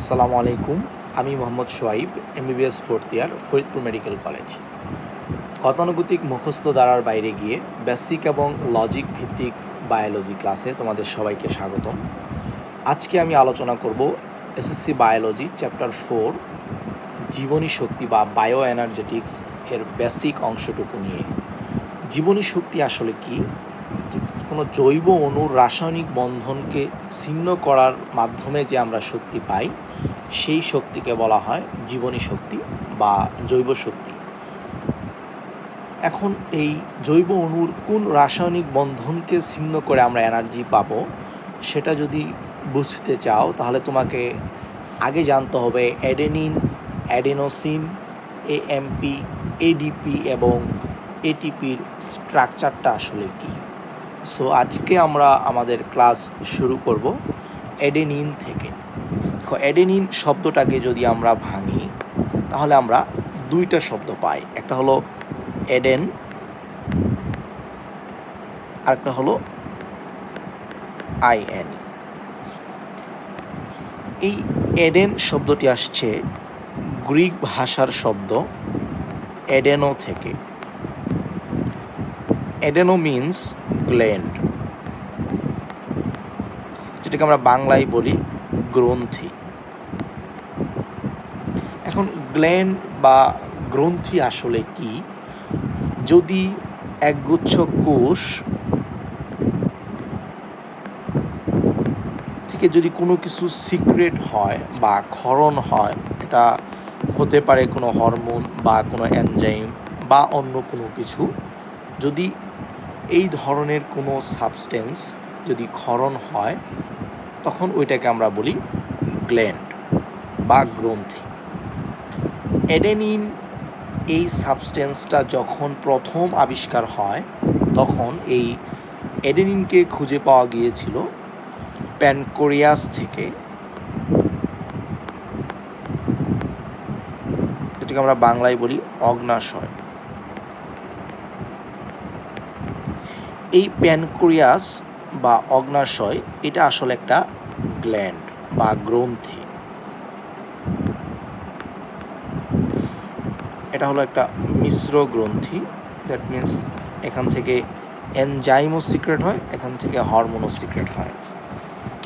আসসালামু আলাইকুম। আমি Mohammad Soyaib MBBS fourth year, Faridpur medical college. গতানুগতিক মুখস্থ দ্বারার বাইরে গিয়ে বেসিক এবং লজিক ভিত্তিক বায়োলজি ক্লাসে তোমাদের সবাইকে স্বাগতম। আজকে আমি আলোচনা করব এসএসসি বায়োলজি চ্যাপ্টার ফোর, জীবনী শক্তি বা বায়ো এনার্জেটিক্স এর বেসিক অংশটুকু নিয়ে। জীবনী শক্তি আসলে কি? কোনো জৈব অণুর রাসায়নিক বন্ধনকে ছিন্ন করার মাধ্যমে যে আমরা শক্তি পাই সেই শক্তিকে বলা হয় জীবনী শক্তি বা জৈব শক্তি। এখন এই জৈব অণুর কোন রাসায়নিক বন্ধনকে ছিন্ন করে আমরা এনার্জি পাবো, সেটা যদি বুঝতে চাও, তাহলে তোমাকে আগে জানতে হবে অ্যাডেনিন, অ্যাডেনোসিন এএমপি এডিপি এবং এটিপির স্ট্রাকচারটা আসলে কি। সো আজকে আমরা আমাদের ক্লাস শুরু করব অ্যাডেনিন থেকে। অ্যাডেনিন শব্দটাকে যদি আমরা ভাঙি, তাহলে আমরা দুইটা শব্দ পাই। একটা হলো এডেন আরেকটা হলো আইএন এই এডেন শব্দটি আসছে গ্রিক ভাষার শব্দ এডেনো থেকে। এডেনো মিন্স গ্ল্যান্ড যেটাকে আমরা বাংলায় বলি গ্রন্থি। এখন গ্ল্যান্ড বা গ্রন্থি আসলে কি? যদি একগুচ্ছ কোষ থেকে যদি কোনো কিছু সিক্রেট হয় বা ক্ষরণ হয়, এটা হতে পারে কোনো হরমোন বা কোনো এনজাইম বা অন্য কোনো কিছু, যদি এই ধরনের কোনো সাবস্টেন্স যদি ক্ষরণ হয়, তখন ওইটাকে আমরা বলি গ্ল্যান্ড বা গ্রন্থি। এডেনিন এই সাবস্টেন্সটা যখন প্রথম আবিষ্কার হয়, তখন এই অ্যাডেনিনকে খুঁজে পাওয়া গিয়েছিল প্যানকোরিয়াস থেকে। যেটাকে আমরা বাংলায় বলি অগ্নাশয়। এই প্যানক্রিয়াস বা অগ্নাশয়, এটা আসলে একটা গ্ল্যান্ড বা গ্রন্থি। এটা হলো একটা মিশ্র গ্রন্থি। দ্যাট মিন্স এখান থেকে এনজাইমও সিক্রেট হয়, এখান থেকে হরমোনও সিক্রেট হয়।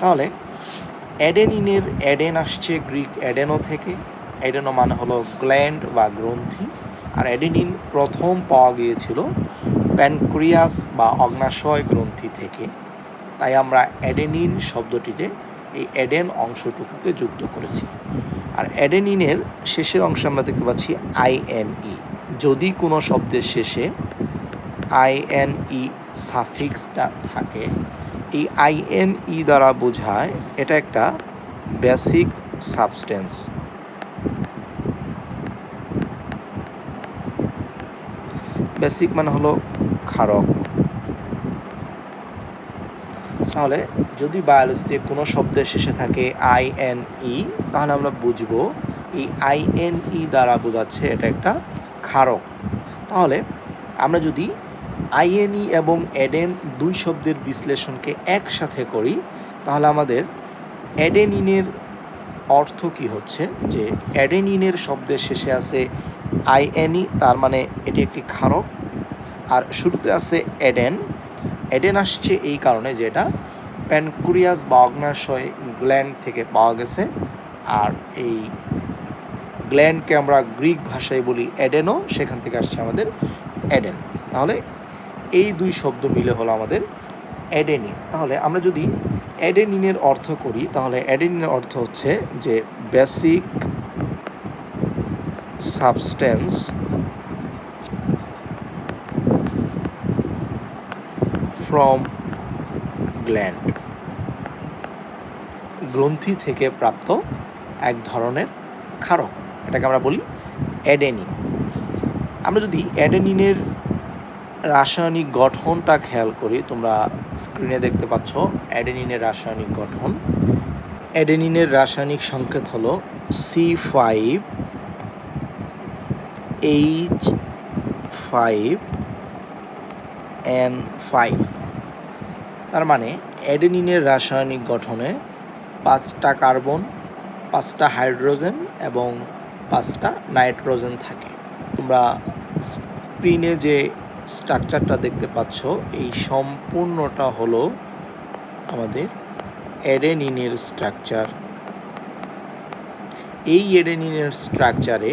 তাহলে অ্যাডেনিনের অ্যাডেন আসছে গ্রিক অ্যাডেনো থেকে। অ্যাডেনো মানে হলো গ্ল্যান্ড বা গ্রন্থি। আর অ্যাডেনিন প্রথম পাওয়া গিয়েছিল প্যানক্রিয়াস বা অগ্নাশয় গ্রন্থি থেকে। তাই আমরা অ্যাডেনিন শব্দটিতে এই অ্যাডেন অংশটুকুকে যুক্ত করেছি। আর অ্যাডেনিনের শেষের অংশে আমরা দেখতে পাচ্ছি আইএনই যদি কোনো শব্দের শেষে আইএনই সাফিক্সটা থাকে, এই আইএনই দ্বারা বোঝায় এটা একটা বেসিক সাবস্টেন্স বেসিক মানে হলো ক্ষারক। তাহলে যদি বায়োলজিতে কোনো শব্দের শেষে থাকে আই এন ই তাহলে আমরা বুঝব এই আই এন ই দ্বারা বোঝাচ্ছে এটা একটা ক্ষারক। তাহলে আমরা যদি আইএনই এবং এডেন দুই শব্দের বিশ্লেষণকে একসাথে করি, তাহলে আমাদের অ্যাডেনিনের অর্থ কি হচ্ছে? যে অ্যাডেনিনের শব্দের শেষে আছে আইএনই তার মানে এটি একটি ক্ষারক, আর শুরুতে আছে এডেন এডেন আসছে এই কারণে যে এটা প্যানক্রিয়াস বা অগ্নাশয় গ্ল্যান্ড থেকে পাওয়া গেছে। আর এই গ্ল্যান্ডকে আমরা গ্রিক ভাষায় বলি এডেনও, সেখান থেকে আসছে আমাদের এডেন। তাহলে এই দুই শব্দ মিলে হলো আমাদের অ্যাডেনিন তাহলে আমরা যদি অ্যাডেনিনের অর্থ করি, তাহলে অ্যাডেনিনের অর্থ হচ্ছে যে বেসিক সাবস্টেন্স ফ্রম গ্ল্যান্ড গ্রন্থি থেকে প্রাপ্ত এক ধরনের ক্ষারক, এটাকে আমরা বলি অ্যাডেনিন। আমরা যদি অ্যাডেনিনের রাসায়নিক গঠনটা খেয়াল করি, তোমরা স্ক্রিনে দেখতে পাচ্ছ অ্যাডেনিনের রাসায়নিক গঠন। অ্যাডেনিনের রাসায়নিক সংকেত হলো C five H five N five তার মানে অ্যাডেনিনের রাসায়নিক গঠনে পাঁচটা কার্বন, পাঁচটা হাইড্রোজেন এবং পাঁচটা নাইট্রোজেন থাকে। তোমরা স্ক্রিনে যে স্ট্রাকচারটা দেখতে পাচ্ছ, এই সম্পূর্ণটা হলো আমাদের অ্যাডেনিনের স্ট্রাকচার। এই অ্যাডেনিনের স্ট্রাকচারে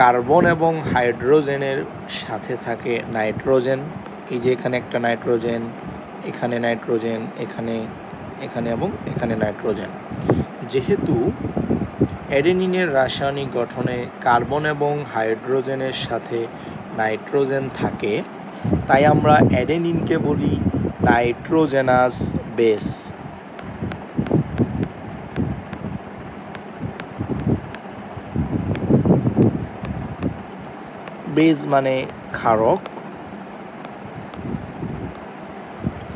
কার্বন এবং হাইড্রোজেনের সাথে থাকে নাইট্রোজেন। এই যে এখানে একটা নাইট্রোজেন এখানে নাইট্রোজেন, এখানে এখানে এবং এখানে নাইট্রোজেন। যেহেতু অ্যাডেনিনের রাসায়নিক গঠনে কার্বন এবং হাইড্রোজেনের সাথে নাইট্রোজেন থাকে, তাই আমরা অ্যাডেনিনকে বলি নাইট্রোজেনাস বেস। বেজ মানে ক্ষারক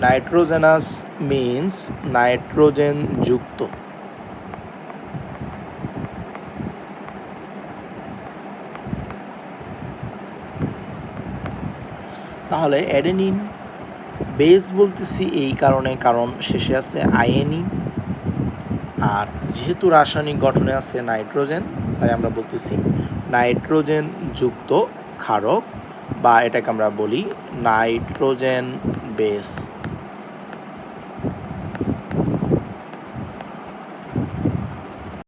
নাইট্রোজেনাস মিন্স নাইট্রোজেন যুক্ত। তাহলে অ্যাডেনিন বেস বলতেছি এই কারণে, কারণ শেষে আছে আইএনই আর যেহেতু রাসায়নিক গঠনে আছে নাইট্রোজেন, তাই আমরা বলতেছি নাইট্রোজেন যুক্ত ক্ষারক, বা এটাকে আমরা বলি নাইট্রোজেন বেস